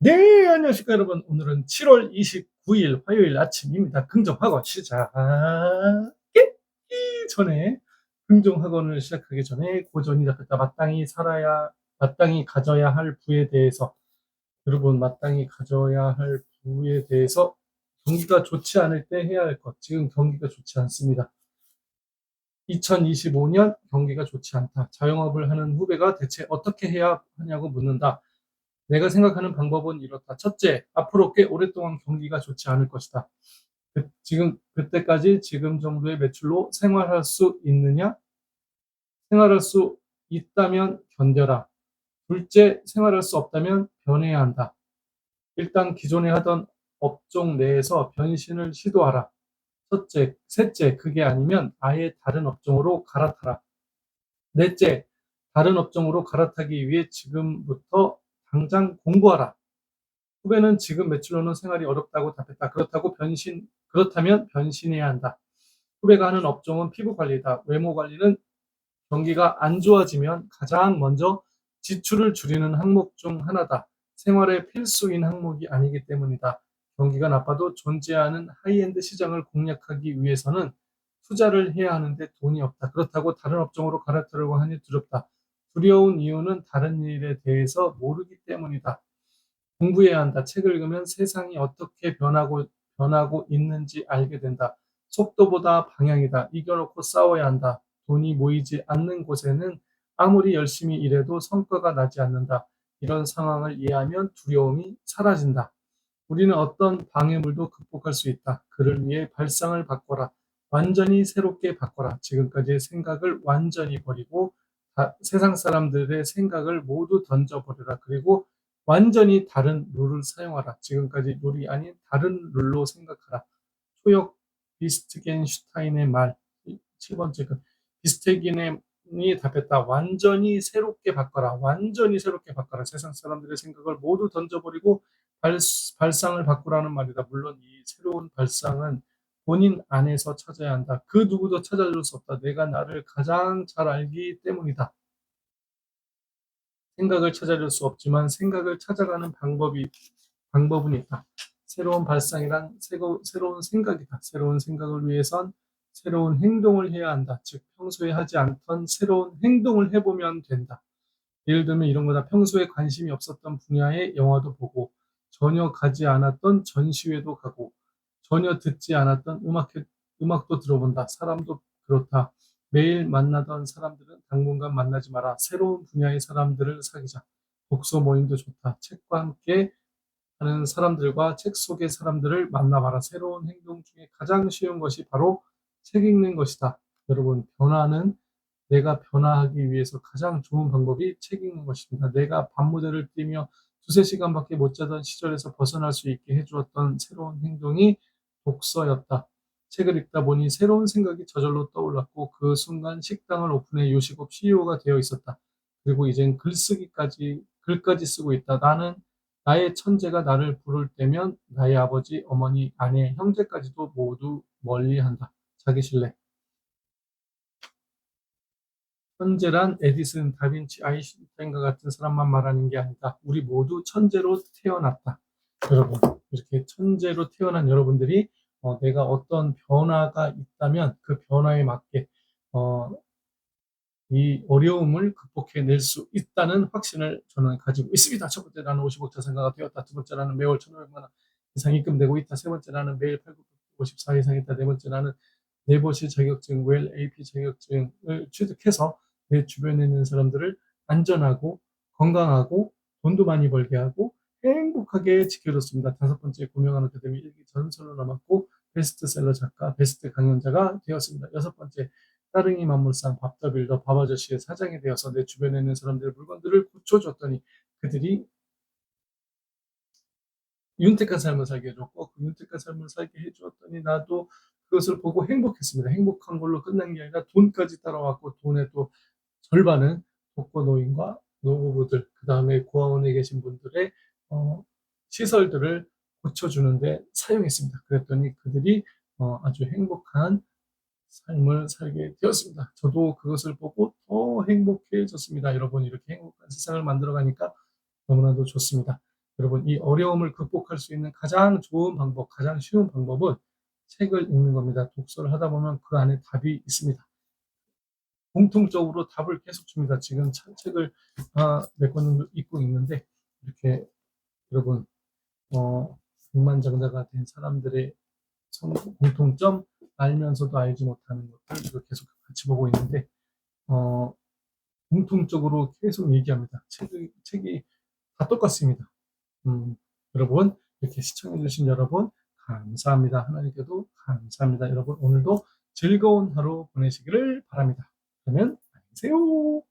네, 안녕하십니까, 여러분. 오늘은 7월 29일 화요일 아침입니다. 긍정학원 시작하기 전에, 긍정학원을 시작하기 전에 고전이 잡혔다. 마땅히 살아야, 마땅히 가져야 할 부에 대해서, 여러분, 마땅히 가져야 할 부에 대해서 경기가 좋지 않을 때 해야 할 것. 지금 경기가 좋지 않습니다. 2025년 경기가 좋지 않다. 자영업을 하는 후배가 대체 어떻게 해야 하냐고 묻는다. 내가 생각하는 방법은 이렇다. 첫째, 앞으로 꽤 오랫동안 경기가 좋지 않을 것이다. 그, 지금, 그때까지 지금 정도의 매출로 생활할 수 있느냐? 생활할 수 있다면 견뎌라. 둘째, 생활할 수 없다면 변해야 한다. 일단 기존에 하던 업종 내에서 변신을 시도하라. 첫째, 셋째, 그게 아니면 아예 다른 업종으로 갈아타라. 넷째, 다른 업종으로 갈아타기 위해 지금부터 당장 공부하라. 후배는 지금 매출로는 생활이 어렵다고 답했다. 그렇다고 변신, 그렇다면 변신해야 한다. 후배가 하는 업종은 피부 관리다. 외모 관리는 경기가 안 좋아지면 가장 먼저 지출을 줄이는 항목 중 하나다. 생활의 필수인 항목이 아니기 때문이다. 경기가 나빠도 존재하는 하이엔드 시장을 공략하기 위해서는 투자를 해야 하는데 돈이 없다. 그렇다고 다른 업종으로 갈아타려고 하니 두렵다. 두려운 이유는 다른 일에 대해서 모르기 때문이다. 공부해야 한다. 책을 읽으면 세상이 어떻게 변하고, 변하고 있는지 알게 된다. 속도보다 방향이다. 이겨놓고 싸워야 한다. 돈이 모이지 않는 곳에는 아무리 열심히 일해도 성과가 나지 않는다. 이런 상황을 이해하면 두려움이 사라진다. 우리는 어떤 방해물도 극복할 수 있다. 그를 위해 발상을 바꿔라. 완전히 새롭게 바꿔라. 지금까지의 생각을 완전히 버리고 다, 세상 사람들의 생각을 모두 던져버려라. 그리고 완전히 다른 룰을 사용하라. 지금까지 룰이 아닌 다른 룰로 생각하라. 초역 비스트겐슈타인의 말, 7번째 그 비스트겐이 답했다. 완전히 새롭게 바꿔라. 완전히 새롭게 바꿔라. 세상 사람들의 생각을 모두 던져버리고 발, 발상을 바꾸라는 말이다. 물론 이 새로운 발상은 본인 안에서 찾아야 한다. 그 누구도 찾아줄 수 없다. 내가 나를 가장 잘 알기 때문이다. 생각을 찾아줄 수 없지만 생각을 찾아가는 방법이 방법은 있다. 새로운 발상이란 새로, 새로운 생각이다. 새로운 생각을 위해선 새로운 행동을 해야 한다. 즉 평소에 하지 않던 새로운 행동을 해보면 된다. 예를 들면 이런 거다. 평소에 관심이 없었던 분야의 영화도 보고 전혀 가지 않았던 전시회도 가고 전혀 듣지 않았던 음악, 음악도 들어본다. 사람도 그렇다. 매일 만나던 사람들은 당분간 만나지 마라. 새로운 분야의 사람들을 사귀자. 독서 모임도 좋다. 책과 함께 하는 사람들과 책 속의 사람들을 만나봐라. 새로운 행동 중에 가장 쉬운 것이 바로 책 읽는 것이다. 여러분, 변화는 내가 변화하기 위해서 가장 좋은 방법이 책 읽는 것입니다. 내가 밤무대를 뛰며 두세 시간밖에 못 자던 시절에서 벗어날 수 있게 해주었던 새로운 행동이 독서였다. 책을 읽다 보니 새로운 생각이 저절로 떠올랐고 그 순간 식당을 오픈해 요식업 CEO가 되어 있었다. 그리고 이젠 글쓰기까지 글까지 쓰고 있다. 나는 나의 천재가 나를 부를 때면 나의 아버지, 어머니, 아내, 형제까지도 모두 멀리한다. 자기 신뢰. 천재란 에디슨, 다빈치, 아인슈타인과 같은 사람만 말하는 게 아니다. 우리 모두 천재로 태어났다. 여러분, 이렇게 천재로 태어난 여러분들이 어, 내가 어떤 변화가 있다면 그 변화에 맞게 어, 이 어려움을 극복해낼 수 있다는 확신을 저는 가지고 있습니다. 첫 번째 나는 50억 자산가가 되었다. 두 번째 나는 매월 1,500만 원 이상 입금되고 있다. 세 번째 나는 매일 854 이상 있다. 네 번째 나는 네버시 자격증, 웰 AP 자격증을 취득해서 내 주변에 있는 사람들을 안전하고 건강하고 돈도 많이 벌게 하고 행복하게 지켜줬습니다. 다섯 번째 고명한 아카데미 일기 전설로 남았고 베스트셀러 작가, 베스트 강연자가 되었습니다. 여섯 번째 따릉이 만물상 밥더빌더 밥아저씨의 사장이 되어서 내 주변에 있는 사람들의 물건들을 고쳐줬더니 그들이 윤택한 삶을 살게 해줬고 그 윤택한 삶을 살게 해주었더니 나도 그것을 보고 행복했습니다. 행복한 걸로 끝난 게 아니라 돈까지 따라왔고 돈의 또 절반은 독거노인과 노부부들 그 다음에 고아원에 계신 분들의 어, 시설들을 고쳐주는데 사용했습니다. 그랬더니 그들이 어, 아주 행복한 삶을 살게 되었습니다. 저도 그것을 보고 더 행복해졌습니다. 여러분 이렇게 행복한 세상을 만들어 가니까 너무나도 좋습니다. 여러분 이 어려움을 극복할 수 있는 가장 좋은 방법, 가장 쉬운 방법은 책을 읽는 겁니다. 독서를 하다 보면 그 안에 답이 있습니다. 공통적으로 답을 계속 줍니다. 지금 차- 책을 아, 몇권 정도 읽고 있는데 이렇게 여러분 어, 백만장자가 된 사람들의 성- 공통점 알면서도 알지 못하는 것들 계속 같이 보고 있는데 어, 공통적으로 계속 얘기합니다. 책이, 책이 다 똑같습니다. 음, 여러분 이렇게 시청해주신 여러분 감사합니다. 하나님께도 감사합니다. 여러분 오늘도 즐거운 하루 보내시기를 바랍니다. 그러면 안녕히 계세요.